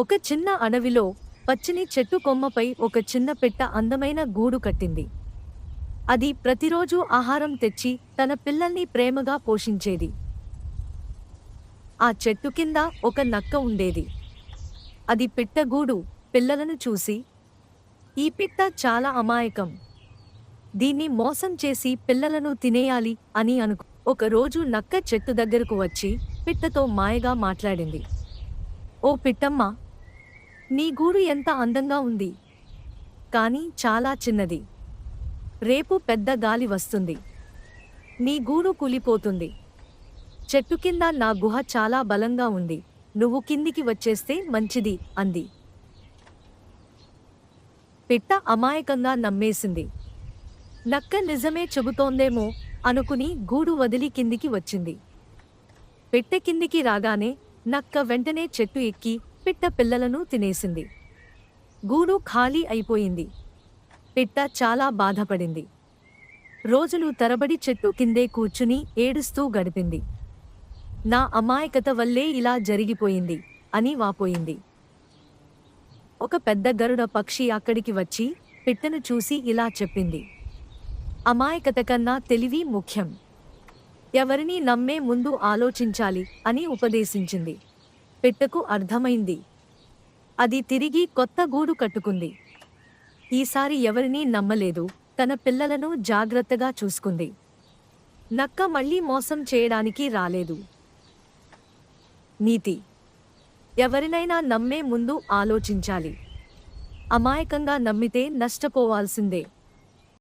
ఒక చిన్న అడవిలో పచ్చని చెట్టు కొమ్మపై ఒక చిన్న పెట్ట అందమైన గూడు కట్టింది. అది ప్రతిరోజు ఆహారం తెచ్చి తన పిల్లల్ని ప్రేమగా పోషించేది. ఆ చెట్టు కింద ఒక నక్క ఉండేది. అది పిట్టగూడు పిల్లలను చూసి ఈ పిట్ట చాలా అమాయకం. దీన్ని మోసం చేసి పిల్లలను తినేయాలి అని అనుకు ఒకరోజు నక్క చెట్టు దగ్గరకు వచ్చి పిట్టతో మాయగా మాట్లాడింది. ఓ పిట్టమ్మ నీ గూడు ఎంత అందంగా ఉంది. కానీ చాలా చిన్నది. రేపు పెద్ద గాలి వస్తుంది. నీ గూడు కూలిపోతుంది. చెట్టు కింద నా గుహ చాలా బలంగా ఉంది. నువ్వు కిందికి వచ్చేస్తే మంచిది అంది. పిట్ట అమాయకంగా నమ్మేసింది. నక్క నిజమే చెబుతోందేమో అనుకుని గూడు వదిలి కిందికి వచ్చింది. పెట్టె కిందికి రాగానే నక్క వెంటనే చెట్టు ఎక్కి పిట్ట పిల్లలను తినేసింది. గూడు ఖాళీ అయిపోయింది. పిట్ట చాలా బాధపడింది. రోజులు తరబడి చెట్టు కిందే కూర్చుని ఏడుస్తూ గడిపింది. నా అమాయకత వల్లే ఇలా జరిగిపోయింది అని వాపోయింది. ఒక పెద్ద గరుడ పక్షి అక్కడికి వచ్చి పిట్టను చూసి ఇలా చెప్పింది. అమాయకత కన్నా తెలివి ముఖ్యం. ఎవరిని నమ్మే ముందు ఆలోచించాలి అని ఉపదేశించింది. పెట్టకు అర్థమైంది. అది తిరిగి కొత్త గూడు కట్టుకుంది. ఈసారి ఎవరినీ నమ్మలేదు. తన పిల్లలను జాగ్రత్తగా చూసుకుంది. నక్క మళ్ళీ మోసం చేయడానికి రాలేదు. నీతి ఎవరినైనా నమ్మే ముందు ఆలోచించాలి. అమాయకంగా నమ్మితే నష్టపోవాల్సిందే.